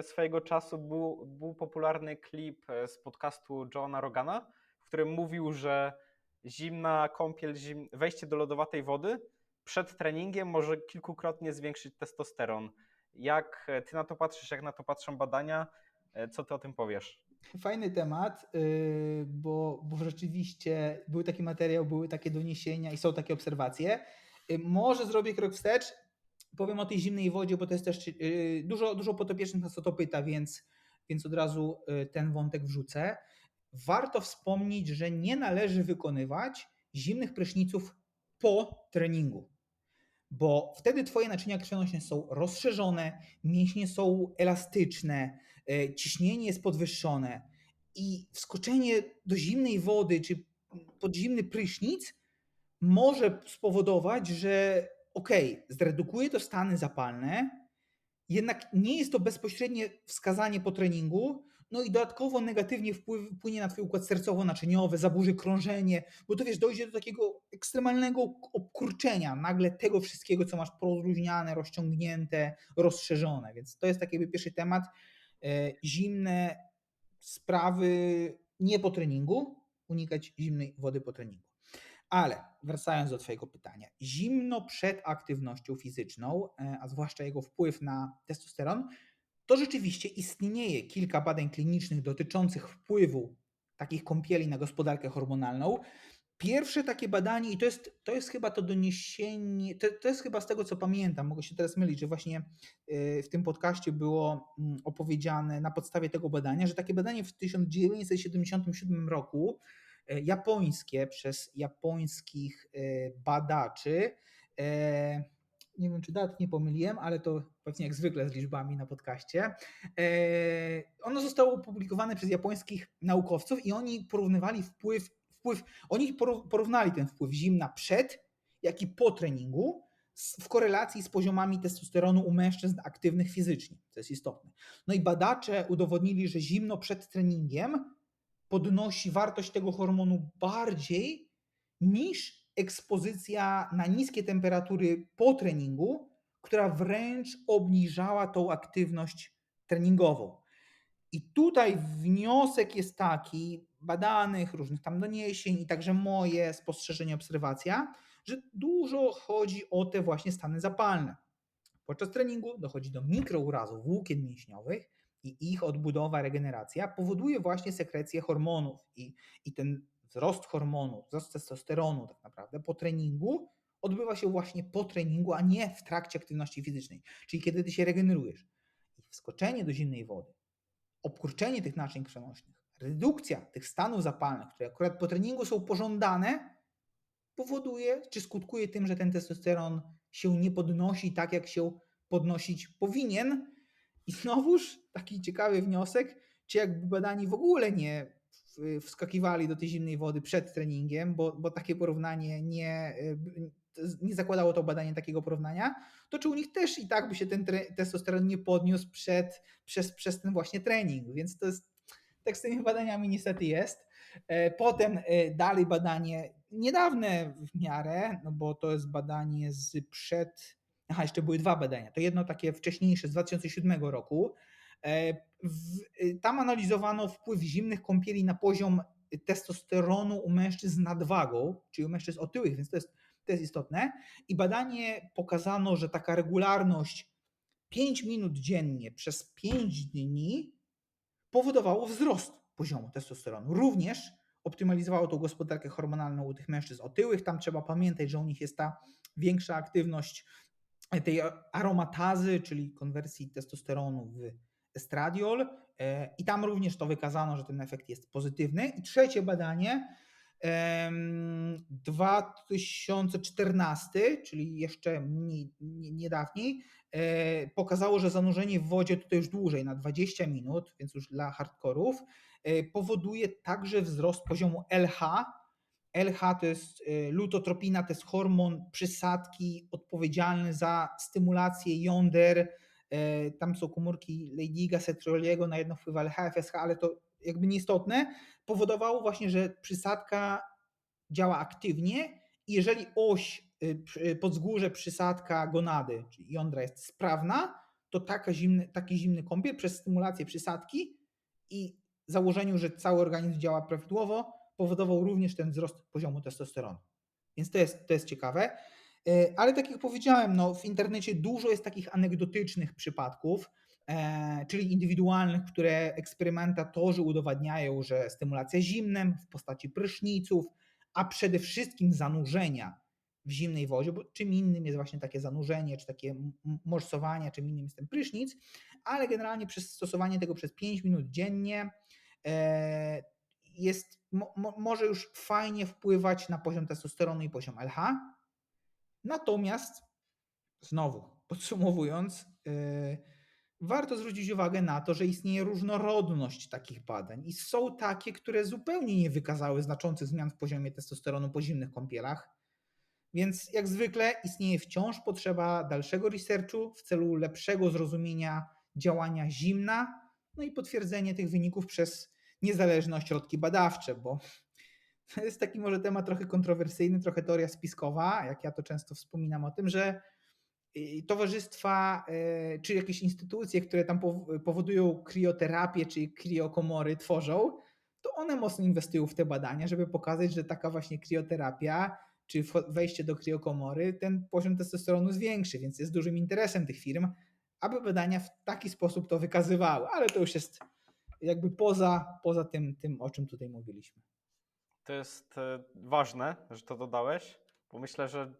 e, swojego czasu był, był popularny klip e, z podcastu Johna Rogana, w którym mówił, że zimna kąpiel, zim... wejście do lodowatej wody przed treningiem może kilkukrotnie zwiększyć testosteron. Jak e, ty na to patrzysz, jak na to patrzą badania? Co ty o tym powiesz? Fajny temat, y, bo, bo rzeczywiście był taki materiał, były takie doniesienia i są takie obserwacje. Y, może zrobię krok wstecz, powiem o tej zimnej wodzie, bo to jest też y, dużo, dużo potopiecznych nas o to pyta, więc, więc od razu ten wątek wrzucę. Warto wspomnieć, że nie należy wykonywać zimnych pryszniców po treningu bo wtedy Twoje naczynia krwionośne są rozszerzone, mięśnie są elastyczne, e, ciśnienie jest podwyższone i wskoczenie do zimnej wody czy pod zimny prysznic może spowodować, że ok, zredukuje to stany zapalne, jednak nie jest to bezpośrednie wskazanie po treningu, no i dodatkowo negatywnie wpłynie na twój układ sercowo-naczyniowy, zaburzy krążenie, bo to wiesz, dojdzie do takiego ekstremalnego obkurczenia nagle tego wszystkiego, co masz porozluźniane, rozciągnięte, rozszerzone, więc to jest taki jakby pierwszy temat. E, zimne sprawy nie po treningu, unikać zimnej wody po treningu. Ale wracając do Twojego pytania, zimno przed aktywnością fizyczną, e, a zwłaszcza jego wpływ na testosteron, to rzeczywiście istnieje kilka badań klinicznych dotyczących wpływu takich kąpieli na gospodarkę hormonalną. Pierwsze takie badanie, i to jest, to jest chyba to doniesienie, to, to jest chyba z tego co pamiętam, mogę się teraz mylić, że właśnie e, w tym podcaście było mm, opowiedziane na podstawie tego badania, że takie badanie w 1977 roku japońskie przez japońskich e, badaczy. E, nie wiem, czy dat nie pomyliłem, ale to pewnie jak zwykle z liczbami na podcaście. Ono zostało opublikowane przez japońskich naukowców i oni porównywali wpływ, wpływ oni porównali ten wpływ zimna przed, jak i po treningu w korelacji z poziomami testosteronu u mężczyzn aktywnych fizycznie, co jest istotne. No i badacze udowodnili, że zimno przed treningiem podnosi wartość tego hormonu bardziej niż ekspozycja na niskie temperatury po treningu, która wręcz obniżała tą aktywność treningową. I tutaj wniosek jest taki, badanych, różnych tam doniesień i także moje spostrzeżenie, obserwacja, że dużo chodzi o te właśnie stany zapalne. Podczas treningu dochodzi do mikrourazów włókien mięśniowych, i ich odbudowa, regeneracja powoduje właśnie sekrecję hormonów i, i ten wzrost hormonów, wzrost testosteronu tak naprawdę po treningu odbywa się właśnie po treningu, a nie w trakcie aktywności fizycznej, czyli kiedy ty się regenerujesz. I wskoczenie do zimnej wody, obkurczenie tych naczyń krwionośnych, redukcja tych stanów zapalnych, które akurat po treningu są pożądane, powoduje czy skutkuje tym, że ten testosteron się nie podnosi tak, jak się podnosić powinien, i znowuż taki ciekawy wniosek, czy jakby badani w ogóle nie wskakiwali do tej zimnej wody przed treningiem, bo, bo takie porównanie nie, nie zakładało to badanie takiego porównania, to czy u nich też i tak by się ten testosteron nie podniósł przed, przez, przez ten właśnie trening. Więc to jest, tak z tymi badaniami niestety jest. E, potem e, dalej badanie niedawne w miarę, no bo to jest badanie z przed Aha, jeszcze były dwa badania. To jedno takie wcześniejsze z 2007 roku. E, tam analizowano wpływ zimnych kąpieli na poziom testosteronu u mężczyzn z nadwagą, czyli u mężczyzn otyłych, więc to jest, to jest istotne. I badanie pokazano, że taka regularność 5 minut dziennie przez 5 dni powodowało wzrost poziomu testosteronu. Również optymalizowało tą gospodarkę hormonalną u tych mężczyzn otyłych. Tam trzeba pamiętać, że u nich jest ta większa aktywność tej aromatazy, czyli konwersji testosteronu w estradiol e, i tam również to wykazano, że ten efekt jest pozytywny. I trzecie badanie 2014, czyli jeszcze niedawniej, e, pokazało, że zanurzenie w wodzie tutaj już dłużej, na 20 minut, więc już dla hardkorów, e, powoduje także wzrost poziomu LH, LH to jest lutotropina, to jest hormon przysadki odpowiedzialny za stymulację jąder. Y, tam są komórki Leydiga, Setroliego, na jedno wpływa LH, ale to jakby nieistotne. Powodowało właśnie, że przysadka działa aktywnie i jeżeli oś y, podzgórze przysadka gonady, czyli jądra jest sprawna, to taka zimny, taki zimny kąpiel przez stymulację przysadki i założeniu, że cały organizm działa prawidłowo, powodował również ten wzrost poziomu testosteronu. Więc to jest, to jest ciekawe. E, Ale tak jak powiedziałem, no, w internecie dużo jest takich anegdotycznych przypadków, e, czyli indywidualnych, które eksperymentatorzy udowadniają, że stymulacja zimnem w postaci pryszniców, a przede wszystkim zanurzenia w zimnej wodzie, bo czym innym jest właśnie takie zanurzenie, czy takie morsowanie, czym innym jest ten prysznic, ale generalnie przez stosowanie tego przez 5 minut dziennie e, jest, mo, może już fajnie wpływać na poziom testosteronu i poziom LH. Natomiast znowu podsumowując, yy, warto zwrócić uwagę na to, że istnieje różnorodność takich badań i są takie, które zupełnie nie wykazały znaczących zmian w poziomie testosteronu po zimnych kąpielach. Więc jak zwykle istnieje wciąż potrzeba dalszego researchu w celu lepszego zrozumienia działania zimna, no i potwierdzenie tych wyników przez niezależne ośrodki badawcze, bo to jest taki może temat trochę kontrowersyjny, trochę teoria spiskowa, jak ja to często wspominam o tym, że y, towarzystwa y, czy jakieś instytucje, które tam pow- powodują krioterapię czy kriokomory tworzą, to one mocno inwestują w te badania, żeby pokazać, że taka właśnie krioterapia czy wejście do kriokomory ten poziom testosteronu zwiększy, więc jest dużym interesem tych firm, aby badania w taki sposób to wykazywały, ale to już jest jakby poza, poza tym, tym, o czym tutaj mówiliśmy. To jest e, ważne, że to dodałeś, bo myślę, że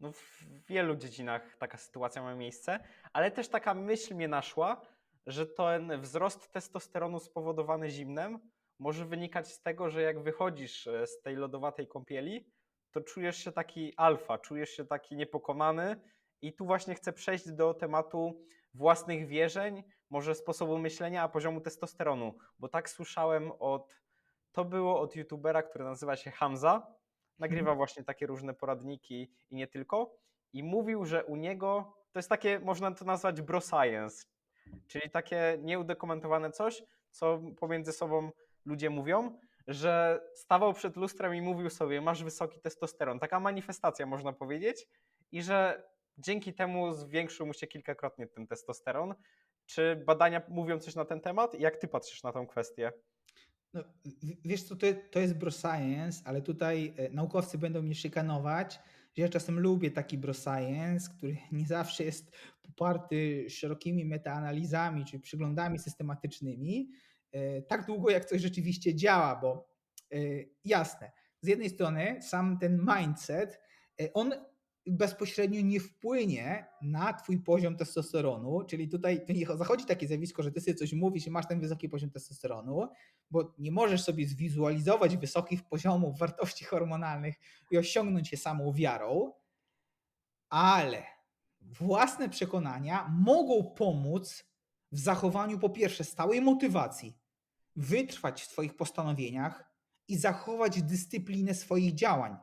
no w wielu dziedzinach taka sytuacja ma miejsce, ale też taka myśl mnie naszła, że ten wzrost testosteronu spowodowany zimnem może wynikać z tego, że jak wychodzisz e, z tej lodowatej kąpieli, to czujesz się taki alfa, czujesz się taki niepokonany i tu właśnie chcę przejść do tematu własnych wierzeń, może sposobu myślenia, a poziomu testosteronu, bo tak słyszałem od to było od youtubera, który nazywa się Hamza. Nagrywa właśnie takie różne poradniki i nie tylko. I mówił, że u niego to jest takie, można to nazwać bro science, czyli takie nieudokumentowane coś, co pomiędzy sobą ludzie mówią, że stawał przed lustrem i mówił sobie, masz wysoki testosteron. Taka manifestacja, można powiedzieć, i że dzięki temu zwiększył mu się kilkakrotnie ten testosteron. Czy badania mówią coś na ten temat? Jak ty patrzysz na tą kwestię? No, wiesz co, to, to jest bro science, ale tutaj e, naukowcy będą mnie szykanować, że ja czasem lubię taki bro science, który nie zawsze jest poparty szerokimi metaanalizami czy przyglądami systematycznymi, e, tak długo jak coś rzeczywiście działa, bo e, jasne, z jednej strony sam ten mindset, on bezpośrednio nie wpłynie na twój poziom testosteronu, czyli tutaj tu nie zachodzi takie zjawisko, że ty sobie coś mówisz i masz ten wysoki poziom testosteronu, bo nie możesz sobie zwizualizować wysokich poziomów wartości hormonalnych i osiągnąć je samą wiarą, ale własne przekonania mogą pomóc w zachowaniu po pierwsze stałej motywacji, wytrwać w swoich postanowieniach i zachować dyscyplinę swoich działań.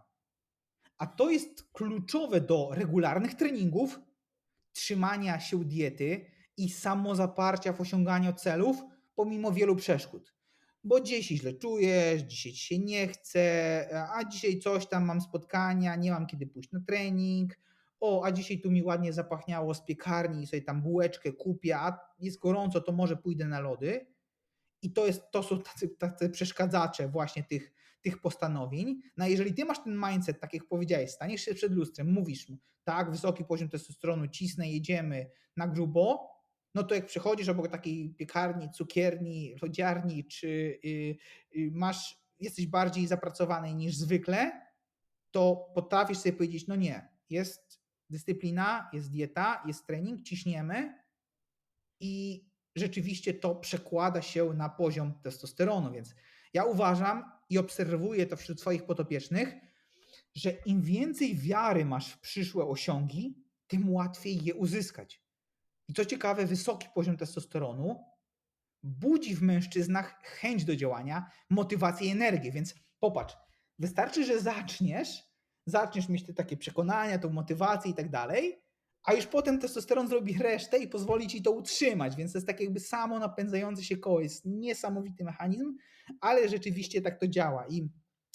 A to jest kluczowe do regularnych treningów, trzymania się diety i samozaparcia w osiąganiu celów pomimo wielu przeszkód. Bo dziś się źle czujesz, dzisiaj się nie chce, a dzisiaj coś tam mam spotkania, nie mam kiedy pójść na trening. O, a dzisiaj tu mi ładnie zapachniało z piekarni i sobie tam bułeczkę kupię, a jest gorąco, to może pójdę na lody. I to, jest, to są tacy, tacy przeszkadzacze właśnie tych, tych postanowień. No jeżeli ty masz ten mindset, tak jak powiedziałeś, staniesz się przed lustrem, mówisz mu, tak, wysoki poziom testosteronu, cisnę, jedziemy na grubo, no to jak przechodzisz obok takiej piekarni, cukierni, lodziarni, czy y, y, masz, jesteś bardziej zapracowany niż zwykle, to potrafisz sobie powiedzieć, no nie, jest dyscyplina, jest dieta, jest trening, ciśniemy i rzeczywiście to przekłada się na poziom testosteronu, więc ja uważam i obserwuję to wśród swoich potopiecznych, że im więcej wiary masz w przyszłe osiągi, tym łatwiej je uzyskać. I co ciekawe, wysoki poziom testosteronu budzi w mężczyznach chęć do działania, motywację i energię. Więc popatrz, wystarczy, że zaczniesz, zaczniesz mieć te takie przekonania, tą motywację i tak dalej, a już potem testosteron zrobi resztę i pozwoli ci to utrzymać. Więc to jest tak jakby samo napędzające się koło. Jest niesamowity mechanizm, ale rzeczywiście tak to działa. I,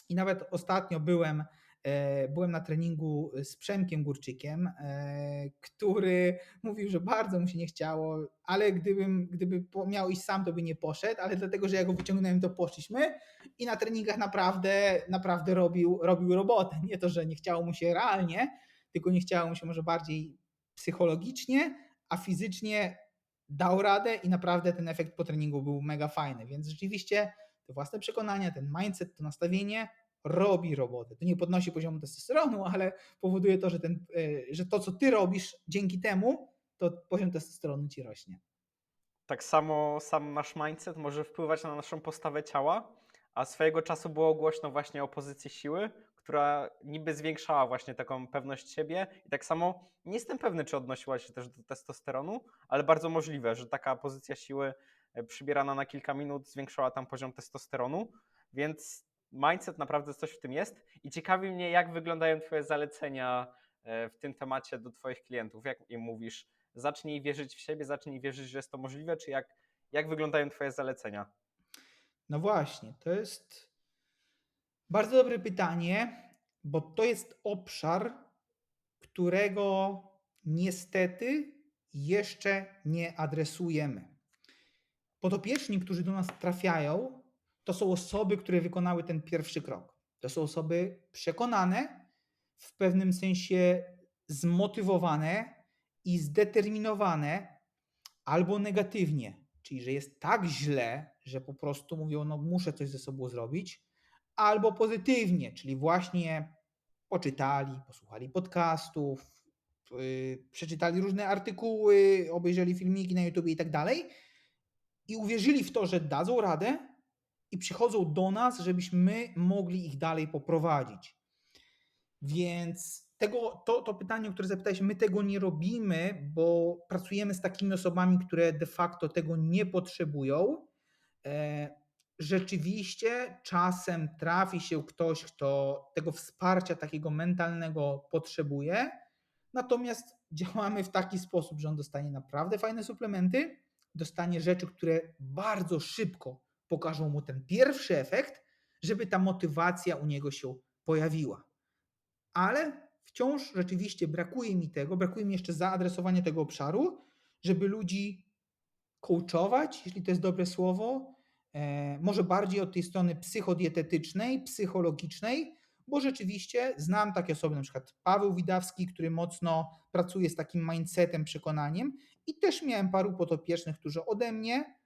i nawet ostatnio byłem e, byłem na treningu z Przemkiem Górczykiem, e, który mówił, że bardzo mu się nie chciało, ale gdybym, gdyby miał iść sam, to by nie poszedł, ale dlatego, że ja go wyciągnąłem, to poszliśmy i na treningach naprawdę, naprawdę robił, robił robotę. Nie to, że nie chciało mu się realnie, tylko nie chciało mu się może bardziej psychologicznie, a fizycznie dał radę i naprawdę ten efekt po treningu był mega fajny. Więc rzeczywiście te własne przekonania, ten mindset, to nastawienie robi robotę. To nie podnosi poziomu testosteronu, ale powoduje to, że, ten, e, że to, co ty robisz dzięki temu, to poziom testosteronu ci rośnie. Tak samo sam nasz mindset może wpływać na naszą postawę ciała, a swojego czasu było głośno właśnie o pozycji siły, która niby zwiększała właśnie taką pewność siebie i tak samo nie jestem pewny, czy odnosiła się też do testosteronu, ale bardzo możliwe, że taka pozycja siły e, przybierana na kilka minut zwiększała tam poziom testosteronu, więc mindset naprawdę coś w tym jest i ciekawi mnie, jak wyglądają twoje zalecenia e, w tym temacie do twoich klientów, jak im mówisz, zacznij wierzyć w siebie, zacznij wierzyć, że jest to możliwe, czy jak, jak wyglądają Twoje zalecenia? No właśnie, to jest bardzo dobre pytanie, bo to jest obszar, którego niestety jeszcze nie adresujemy. Podopieczni, którzy do nas trafiają, to są osoby, które wykonały ten pierwszy krok. To są osoby przekonane, w pewnym sensie zmotywowane i zdeterminowane, albo negatywnie, czyli że jest tak źle, że po prostu mówią, no muszę coś ze sobą zrobić, albo pozytywnie, czyli właśnie poczytali, posłuchali podcastów, yy, przeczytali różne artykuły, obejrzeli filmiki na YouTube i tak dalej i uwierzyli w to, że dadzą radę i przychodzą do nas, żebyśmy mogli ich dalej poprowadzić. Więc tego, to, to pytanie, które zapytałeś, my tego nie robimy, bo pracujemy z takimi osobami, które de facto tego nie potrzebują. E, Rzeczywiście czasem trafi się ktoś, kto tego wsparcia takiego mentalnego potrzebuje, natomiast działamy w taki sposób, że on dostanie naprawdę fajne suplementy, dostanie rzeczy, które bardzo szybko pokażą mu ten pierwszy efekt, żeby ta motywacja u niego się pojawiła. Ale wciąż rzeczywiście brakuje mi tego, brakuje mi jeszcze zaadresowania tego obszaru, żeby ludzi coachować, jeśli to jest dobre słowo, może bardziej od tej strony psychodietetycznej, psychologicznej, bo rzeczywiście znam takie osoby, na przykład Paweł Widawski, który mocno pracuje z takim mindsetem, przekonaniem i też miałem paru potopiecznych, którzy ode mnie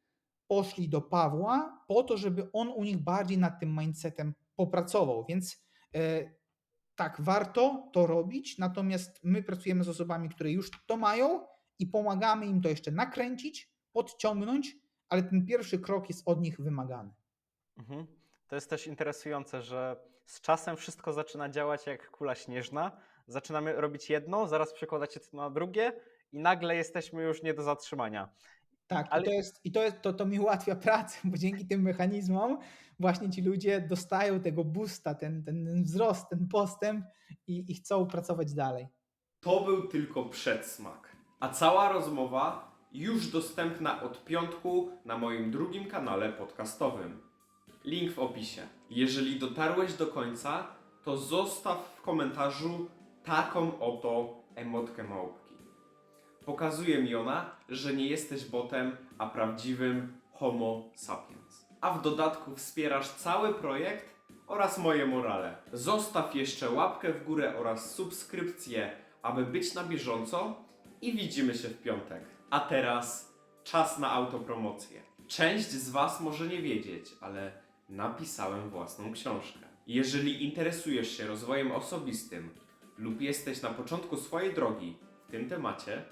poszli do Pawła po to, żeby on u nich bardziej nad tym mindsetem popracował, więc e, tak, warto to robić, natomiast my pracujemy z osobami, które już to mają i pomagamy im to jeszcze nakręcić, podciągnąć, ale ten pierwszy krok jest od nich wymagany. Mhm. To jest też interesujące, że z czasem wszystko zaczyna działać jak kula śnieżna. Zaczynamy robić jedno, zaraz przekładać się to na drugie i nagle jesteśmy już nie do zatrzymania. Tak, Ale- i to, jest, i to, jest, to, to mi ułatwia pracę, bo dzięki tym mechanizmom właśnie ci ludzie dostają tego boosta, ten, ten wzrost, ten postęp i, i chcą pracować dalej. To był tylko przedsmak. A cała rozmowa już dostępna od piątku na moim drugim kanale podcastowym. Link w opisie. Jeżeli dotarłeś do końca, to zostaw w komentarzu taką oto emotkę małpki. Pokazuje mi ona, że nie jesteś botem, a prawdziwym Homo sapiens. A w dodatku wspierasz cały projekt oraz moje morale. Zostaw jeszcze łapkę w górę oraz subskrypcję, aby być na bieżąco i widzimy się w piątek. A teraz czas na autopromocję. Część z Was może nie wiedzieć, ale napisałem własną książkę. Jeżeli interesujesz się rozwojem osobistym lub jesteś na początku swojej drogi w tym temacie,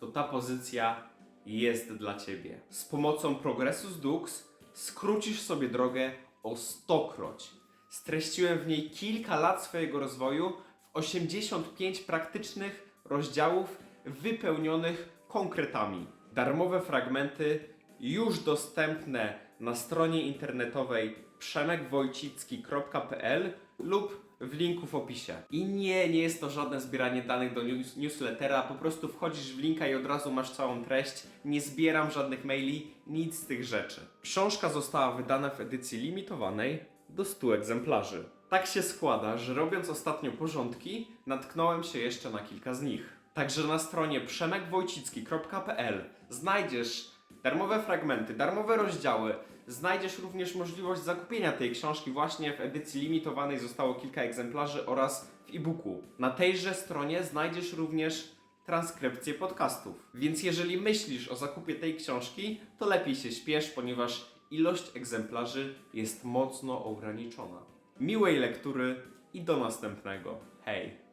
to ta pozycja jest dla Ciebie. Z pomocą Progressus Dux skrócisz sobie drogę o stokroć. Streściłem w niej kilka lat swojego rozwoju w 85 praktycznych rozdziałów wypełnionych konkretami. Darmowe fragmenty już dostępne na stronie internetowej przemekwojcicki.pl lub w linku w opisie. I nie, nie jest to żadne zbieranie danych do news newslettera, po prostu wchodzisz w linka i od razu masz całą treść. Nie zbieram żadnych maili, nic z tych rzeczy. Książka została wydana w edycji limitowanej do 100 egzemplarzy. Tak się składa, że robiąc ostatnio porządki, natknąłem się jeszcze na kilka z nich. Także na stronie przemekwojcicki.pl znajdziesz darmowe fragmenty, darmowe rozdziały. Znajdziesz również możliwość zakupienia tej książki właśnie w edycji limitowanej zostało kilka egzemplarzy oraz w e-booku. Na tejże stronie znajdziesz również transkrypcję podcastów. Więc jeżeli myślisz o zakupie tej książki, to lepiej się śpiesz, ponieważ ilość egzemplarzy jest mocno ograniczona. Miłej lektury i do następnego. Hej!